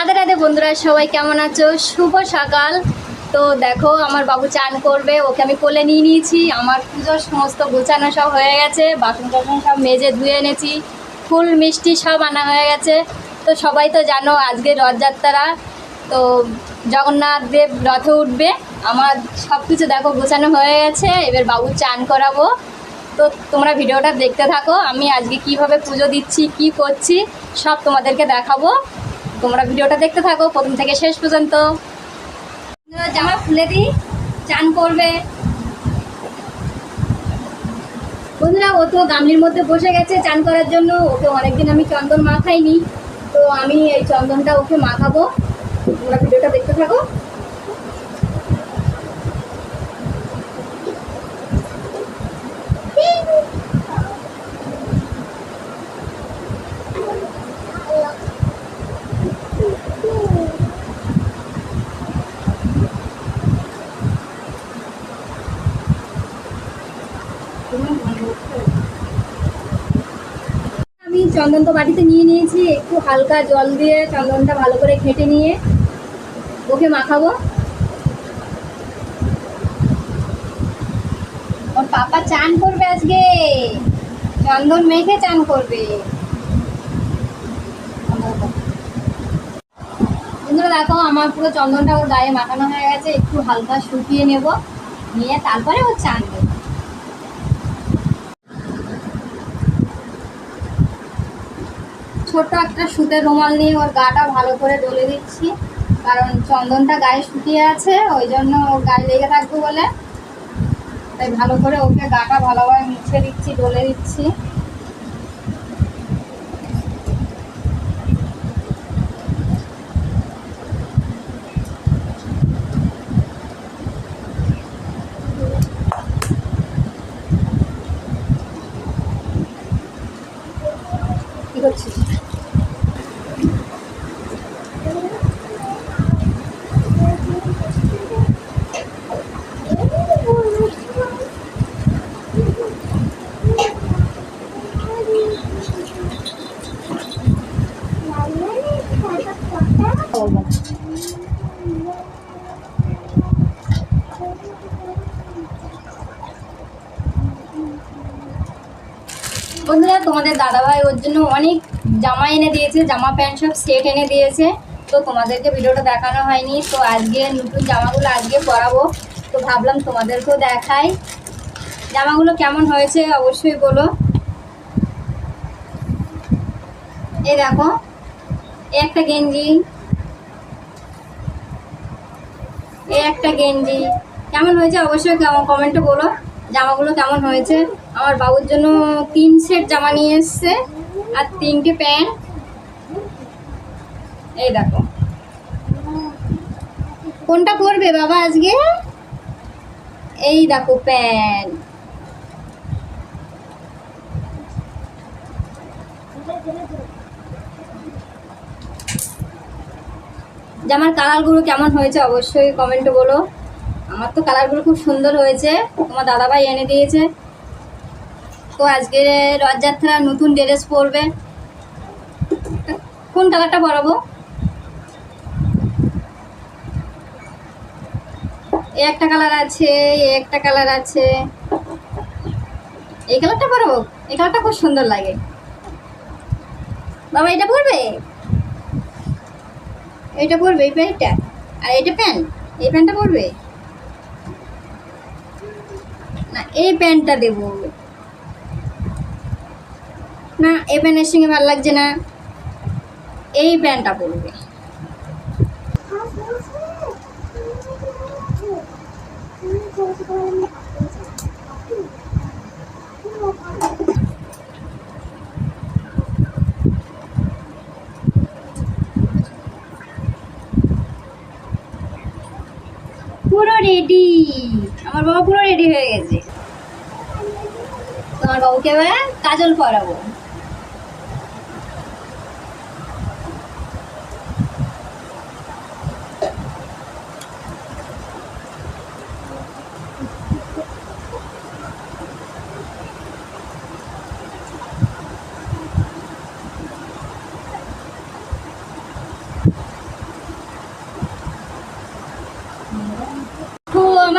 রাধে রাধে বন্ধুরা, সবাই কেমন আছো? শুভ সকাল। তো দেখো, আমার বাবু চান করবে, ওকে আমি কোলে নিয়ে নিয়েছি। আমার পুজোর সমস্ত গোছানো সব হয়ে গেছে, বাসন টাসন সব মেজে ধুয়ে এনেছি, ফুল মিষ্টি সব আনা হয়ে গেছে। তো সবাই তো জানো, আজকে রথযাত্রা। তো জগন্নাথ দেব রথে উঠবে। আমার সব কিছু দেখো, গোছানো হয়ে গেছে, এবার বাবু চান করাবো। তো তোমরা ভিডিওটা দেখতে থাকো, আমি আজকে কীভাবে পুজো দিচ্ছি, কি করছি, সব তোমাদেরকে দেখাবো। তোমরা ভিডিওটা দেখতে থাকো, প্রথম থেকে শেষ পর্যন্ত। জামা খুলে দিই, চান করবে। বন্ধুরা, ও তো গামলির মধ্যে বসে গেছে চান করার জন্য। ওকে অনেকদিন আমি চন্দন মাখাইনি। তো আমি এই চন্দনটা ওকে মাখাবো। তোমরা ভিডিওটা দেখতে থাকো। চন্দন তো বাটিতে নিয়ে নিয়েছি, একটু হালকা জল দিয়ে চন্দনটা ভালো করে ঘেঁটে নিয়ে ওকে মাখাবো। ওর পাপা চান করবে আজকে। চন্দন মেখে চান করবে। বন্ধুরা দেখো, আমার পুরো চন্দনটা ওর গায়ে মাখানো হয়ে গেছে, একটু হালকা শুকিয়ে নেব, নিয়ে তারপরে ও চান দেবো ছোট্ট একটা সুতের রুমাল নিয়ে ওর গাটা ভালো করে ডলে দিচ্ছি। কারণ চন্দনটা গায়ে শুকিয়ে আছে, ওই জন্য ওর গায়ে লেগে থাকবে বলে। তাই ভালো করে ওকে গাটা ভালোভাবে মুছে দিচ্ছি ডলে দিচ্ছি। বন্ধুরা, তোমাদের দাদাভাই ওর জন্য অনেক জামা এনে দিয়েছে, জামা প্যান্ট সব সেট এনে দিয়েছে। তো তোমাদেরকে ভিডিওটা দেখানো হয়নি, তো আজকে নতুন জামাগুলো আজকে পরাবো। তো ভাবলাম তোমাদেরকেও দেখাই। জামাগুলো কেমন হয়েছে অবশ্যই বলো। এই দেখো, একটা গেঞ্জি। এই একটা গেঞ্জি। কেমন হয়েছে অবশ্যই কেমন কমেন্টে বলো। জামাগুলো কেমন হয়েছে? আমার বাবুর জন্য তিন সেট জামা নিয়ে এসছে আর তিনটে প্যান্ট। এই দেখো। কোনটা পরবে বাবা আজকে? এই দেখো প্যান্ট। জামার কালারগুলো কেমন হয়েছে অবশ্যই কমেন্টে বলো। আমার তো কালারগুলো খুব সুন্দর হয়েছে। তোমার দাদাভাই এনে দিয়েছে। তো আজকে রথযাত্রা নতুন ড্রেস পরবে। কোন কালারটা পরাবো? একটা কালার আছে, একটা কালার আছে। এই কালারটা পরাবো? এই কালারটা খুব সুন্দর লাগে। বাবা, এটা পরবে? এটা পরবে এই প্যান্টটা। আর এটা প্যান্ট? এই প্যান্টটা পরবে? না, এই প্যান্টটা দেবো। না, এই প্যান্টের সঙ্গে ভালো লাগছে না। এই প্যান্টটা পরবে। পুরো রেডি আমার বাবা পুরো রেডি হয়ে গেছে। তোমার বাবুকে এবার কাজল পরাবো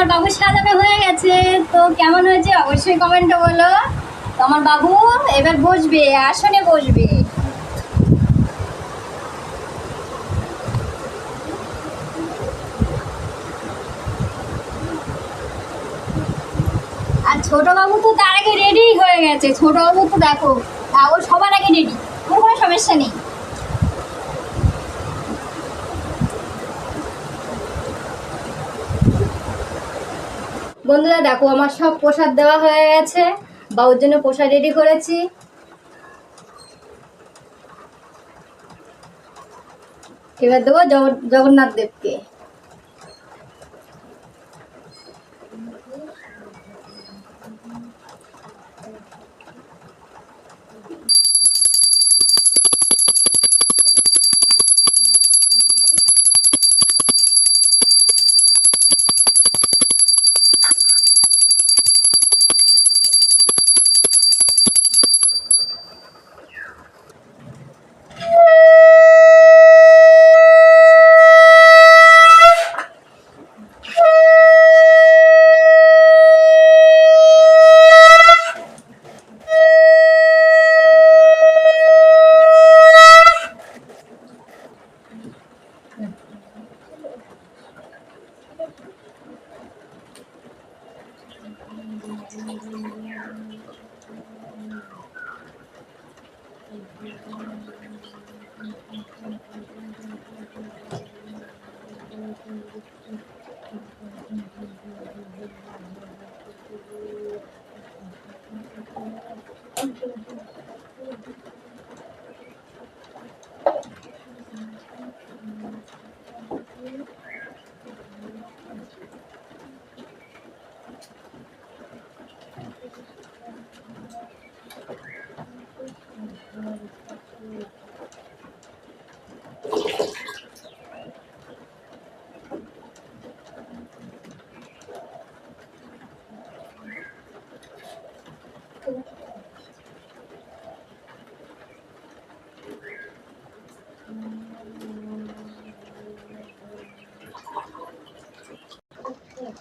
আমার বাবু সাজানো হয়ে গেছে। তো কেমন হয়েছে অবশ্যই কমেন্টে বলো। তো আমার বাবু এবার বসবে, আসনে বসবে। আর ছোট বাবু তো তার আগে রেডি হয়ে গেছে। ছোট বাবু তো দেখো, ও সবার আগে রেডি কোনো সমস্যা নেই। বন্ধুরা, দেখো আমার সব প্রসাদ দেওয়া হয়ে গেছে। বাবুর জন্য প্রসাদ রেডি করেছি। এবার দেবো জগন্নাথ দেবকে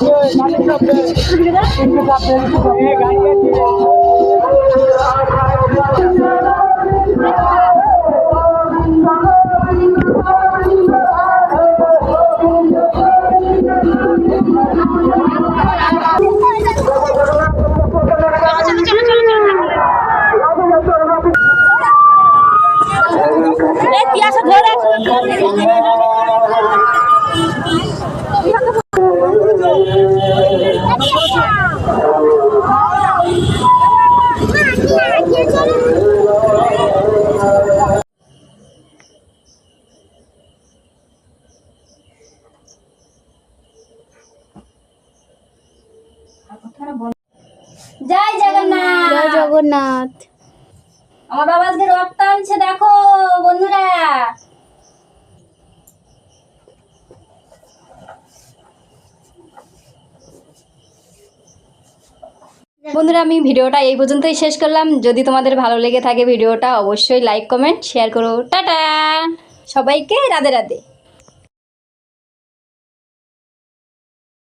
জয় জগন্নাথ। আমার বাবা আজকে রক্ত আনছে, দেখো বন্ধুরা। বন্ধুরা, আমি ভিডিওটা এই পর্যন্তই শেষ করলাম। যদি তোমাদের ভালো লেগে থাকে ভিডিওটা, অবশ্যই লাইক কমেন্ট শেয়ার করো। টাটা! সবাইকে রাধে রাধে।